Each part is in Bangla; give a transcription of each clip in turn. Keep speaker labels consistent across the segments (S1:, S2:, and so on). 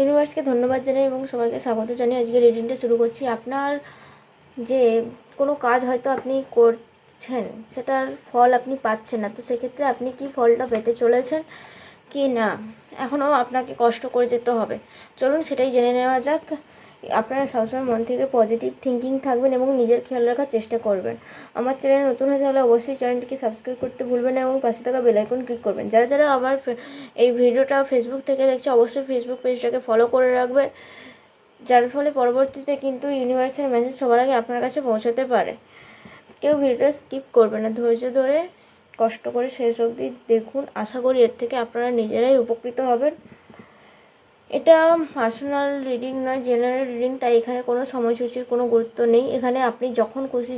S1: ইউনিভার্সকে ধন্যবাদ জানাই এবং সবাইকে স্বাগত জানিয়ে আজকে রিডিংটা শুরু করছি। আপনার যে কোনো কাজ হয়তো আপনি করছেন, সেটার ফল আপনি পাচ্ছেন না। তো সেক্ষেত্রে আপনি কি ফলটা পেতে চলেছেন কি না? এখনও আপনাকে কষ্ট করে যেতে হবে। চলুন সেটাই জেনে নেওয়া যাক। আপনারা সবসময় মন থেকে পজিটিভ থিঙ্কিং থাকবেন এবং নিজের খেয়াল রাখার চেষ্টা করবেন। আমার চ্যানেল নতুন হয়ে তাহলে অবশ্যই চ্যানেলটিকে সাবস্ক্রাইব করতে ভুলবেন না এবং পাশে থাকা বেলাইকন ক্লিক করবেন। যারা যারা আমার এই ভিডিওটা ফেসবুক থেকে দেখছে, অবশ্যই ফেসবুক পেজটাকে ফলো করে রাখবে, যার ফলে পরবর্তীতে কিন্তু ইউনিভার্সের মেসেজ সবার আগে আপনার কাছে পৌঁছাতে পারে। কেউ ভিডিওটা স্কিপ করবে না। ধৈর্য ধরে, কষ্ট করে শেষ অবধি দেখুন। আশা করি এর থেকে আপনারা নিজেরাই উপকৃত হবেন। এটা পার্সোনাল রিডিং নয় জেনারেল রিডিং তাই এখানে কোনো সময়সূচির কোনো গুরুত্ব নেই। এখানে আপনি যখন খুশি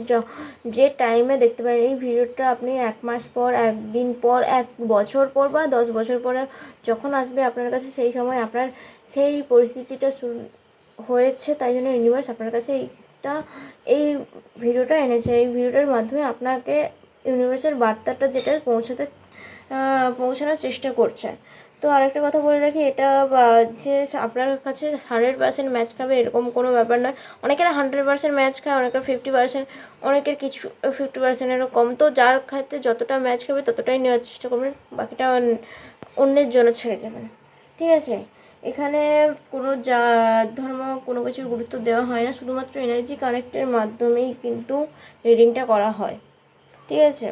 S1: যে টাইমে দেখতে পারেন, এই ভিডিওটা আপনি এক মাস পর একদিন পর, এক বছর পর বা দশ বছর পরে যখন আসবে আপনার কাছে, সেই সময় আপনার সেই পরিস্থিতিটা শুরু হয়েছে, তাই জন্য ইউনিভার্স আপনার কাছে এইটা, এই ভিডিওটা এনেছে। এই ভিডিওটার মাধ্যমে আপনাকে ইউনিভার্সের বার্তাটা যেটা পৌঁছাতে পৌঁছানোর চেষ্টা করছে। তো আরেকটা কথা বলে রাখি, এটা যে আপনার কাছে হান্ড্রেড পার্সেন্ট ম্যাচ খাবে এরকম কোনো ব্যাপার নয়। অনেকের হান্ড্রেড পার্সেন্ট ম্যাচ খায় অনেকের ফিফটি পার্সেন্ট অনেকের কিছু ফিফটি পার্সেন্টেরও কম। তো যার ক্ষেত্রে যতটা ম্যাচ খাবে ততটাই নেওয়ার চেষ্টা করবেন, বাকিটা অন্যের জন্য ছেড়ে যাবেন। ঠিক আছে? এখানে কোনো যা, ধর্ম, কোনো কিছুর গুরুত্ব দেওয়া হয় না, শুধুমাত্র এনার্জি কানেক্টের মাধ্যমেই কিন্তু রিডিংটা করা হয়। ঠিক আছে?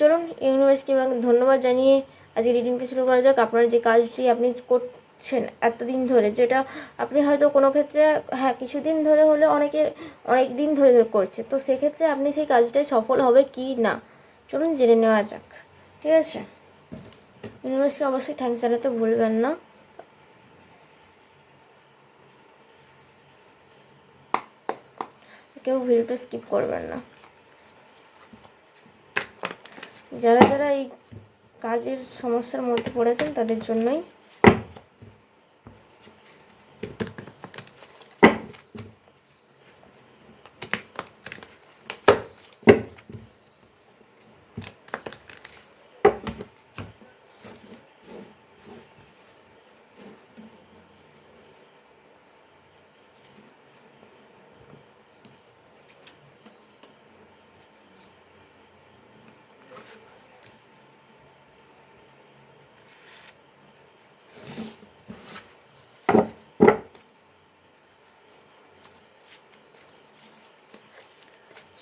S1: চলুন ইউনিভার্সকে ধন্যবাদ জানিয়ে আজকে রিডিংকে শুরু করা যাক। আপনার যে কাজটি আপনি করছেন এতদিন ধরে, যেটা আপনি হয়তো কোনো ক্ষেত্রে হ্যাঁ কিছুদিন ধরে হলে অনেকে, অনেক দিন ধরে করছে। তো সেক্ষেত্রে আপনি সেই কাজটায় সফল হবে কি না? চলুন জেনে নেওয়া যাক। ঠিক আছে? ইউনিভার্সকে অবশ্যই থ্যাঙ্কস জানাতে ভুলবেন না। কেউ ভিডিওটা স্কিপ করবেন না। যারা যারা এই কাজের সমস্যার মধ্যে পড়েছেন তাদের জন্যই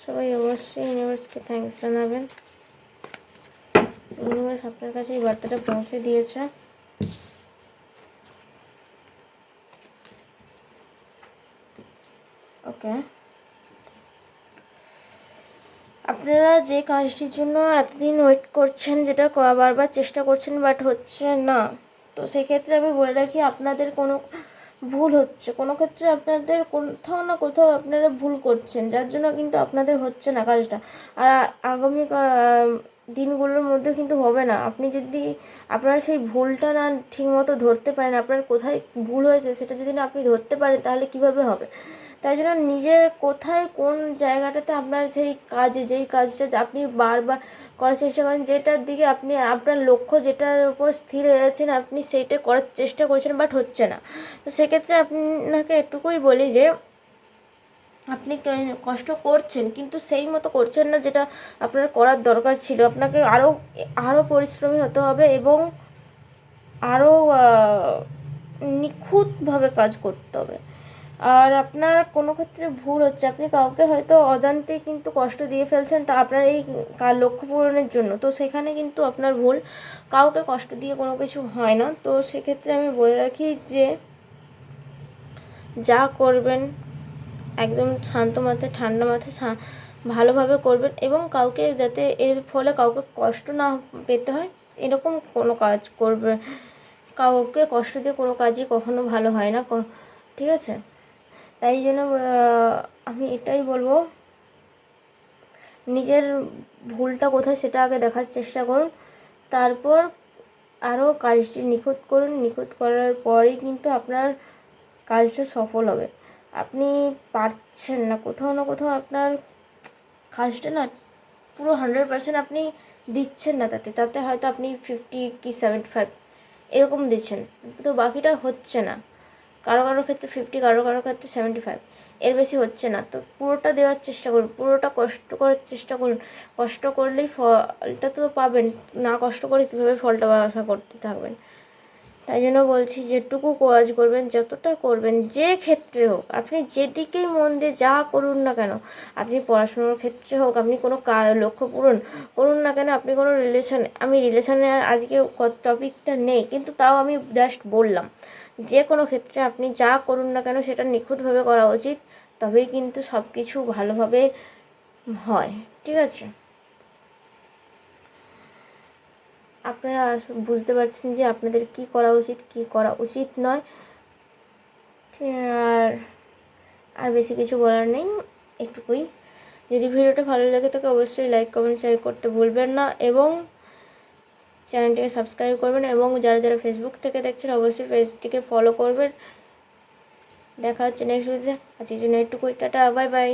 S1: সবাই অবশ্যই ইউনিভার্সকে থ্যাঙ্কস জানাবেন। ইউনিভার্স আপনার কাছে এই বার্তাটা পৌঁছে দিয়েছে। ওকে আপনারা যে কাজটির জন্য এতদিন ওয়েট করছেন, যেটা বারবার চেষ্টা করছেন বাট হচ্ছে না। তো সেক্ষেত্রে আমি বলে রাখি, আপনাদের কোনো ভুল হচ্ছে। কোনো ক্ষেত্রে আপনাদের কোথাও না কোথাও আপনারা ভুল করছেন, যার জন্য কিন্তু আপনাদের হচ্ছে না কাজটা। আর আগামী দিনগুলোর মধ্যে কিন্তু হবে না। আপনি যদি আপনার সেই ভুলটা না ঠিকমতো ধরতে পারেন, আপনার কোথায় ভুল হয়েছে সেটা যদি না আপনি ধরতে পারেন, তাহলে কীভাবে হবে? তাই জন্য নিজের কোথায় কোন জায়গাটাতে আপনার যেই কাজ, যেই কাজটা আপনি বারবার করার চেষ্টা করেন, যেটার দিকে আপনি, আপনার লক্ষ্য যেটার উপর স্থির হয়ে আছেন আপনি সেইটা করার চেষ্টা করছেন বাট হচ্ছে না। তো সেক্ষেত্রে আপনাকে এটুকুই বলি যে, আপনি কষ্ট করছেন কিন্তু সেই মতো করছেন না যেটা আপনার করার দরকার ছিল। আপনাকে আরও আরও পরিশ্রমী হতে হবে এবং আরও নিখুঁতভাবে কাজ করতে হবে। আর আপনার কোনো ক্ষেত্রে ভুল হচ্ছে। আপনি কাউকে হয়তো অজান্তে কিন্তু কষ্ট দিয়ে ফেলছেন, তা আপনার এই লক্ষ্য পূরণের জন্য। তো সেখানে কিন্তু আপনার ভুল। কাউকে কষ্ট দিয়ে কোনো কিছু হয় না। তো সেক্ষেত্রে আমি বলে রাখি যে, যা করবেন, একদম শান্ত মাথায়, ঠান্ডা মাথায় ভালোভাবে করবেন এবং কাউকে যাতে এর ফলে কাউকে কষ্ট না পেতে হয়, এরকম কোনো কাজ করবে। কাউকে কষ্ট দিয়ে কোনো কাজই কখনো ভালো হয় না। ঠিক আছে? তাই জন্য আমি এটাই বলব। নিজের ভুলটা কোথায় সেটা আগে দেখার চেষ্টা করুন। তারপর আরও কাজটি নিখুঁত করুন। নিখুঁত করার পরেই কিন্তু আপনার কাজটা সফল হবে। আপনি পারছেন না। কোথাও না কোথাও আপনার কাজটা না পুরো হান্ড্রেড পার্সেন্ট আপনি দিচ্ছেন না তাতে। তাতে হয়তো আপনি ফিফটি কি, সেভেন্টি ফাইভ এরকম দিচ্ছেন। তো বাকিটা হচ্ছে না। কারও কারও ক্ষেত্রে ফিফটি কারও কারও ক্ষেত্রে সেভেন্টি ফাইভ এর বেশি হচ্ছে না। তো পুরোটা দেওয়ার চেষ্টা করুন, পুরোটা কষ্ট করার চেষ্টা করুন। কষ্ট করলেই ফলটা তো পাবেন, না কষ্ট করে কীভাবে ফলটা আশা করতে থাকবেন। তাই জন্য বলছি, যেটুকু কাজ করবেন, যতটা করবেন, যে ক্ষেত্রে হোক, আপনি যেদিকেই মন দিয়ে যা করুন না কেন, আপনি পড়াশুনোর ক্ষেত্রে হোক, আপনি কোনো লক্ষ্য পূরণ করুন না কেন, আপনি কোনো রিলেশন আমি রিলেশনে আজকে টপিকটা নেই, কিন্তু তাও আমি জাস্ট বললাম। যে কোনো ক্ষেত্রে আপনি যা করুন না কেন সেটা নিখুঁতভাবে করা উচিত, তবেই কিন্তু সব কিছু ভালোভাবে হয়, ঠিক আছে? আপনারা বুঝতে পারছেন যে আপনাদের কি করা উচিত, কি করা উচিত নয়। আর আর বেশি কিছু বলার নেই একটুকুই যদি ভিডিওটা ভালো লাগে থাকে অবশ্যই লাইক কমেন্ট শেয়ার করতে ভুলবেন না এবং চ্যানেলটিকে সাবস্ক্রাইব করবেন এবং যারা যারা ফেসবুক থেকে দেখছেন, অবশ্যই পেজটিকে ফলো করবেন। দেখা হচ্ছে নেক্সট ভিডিওতে আজকের জন্য একটুকুই টাটা বাই বাই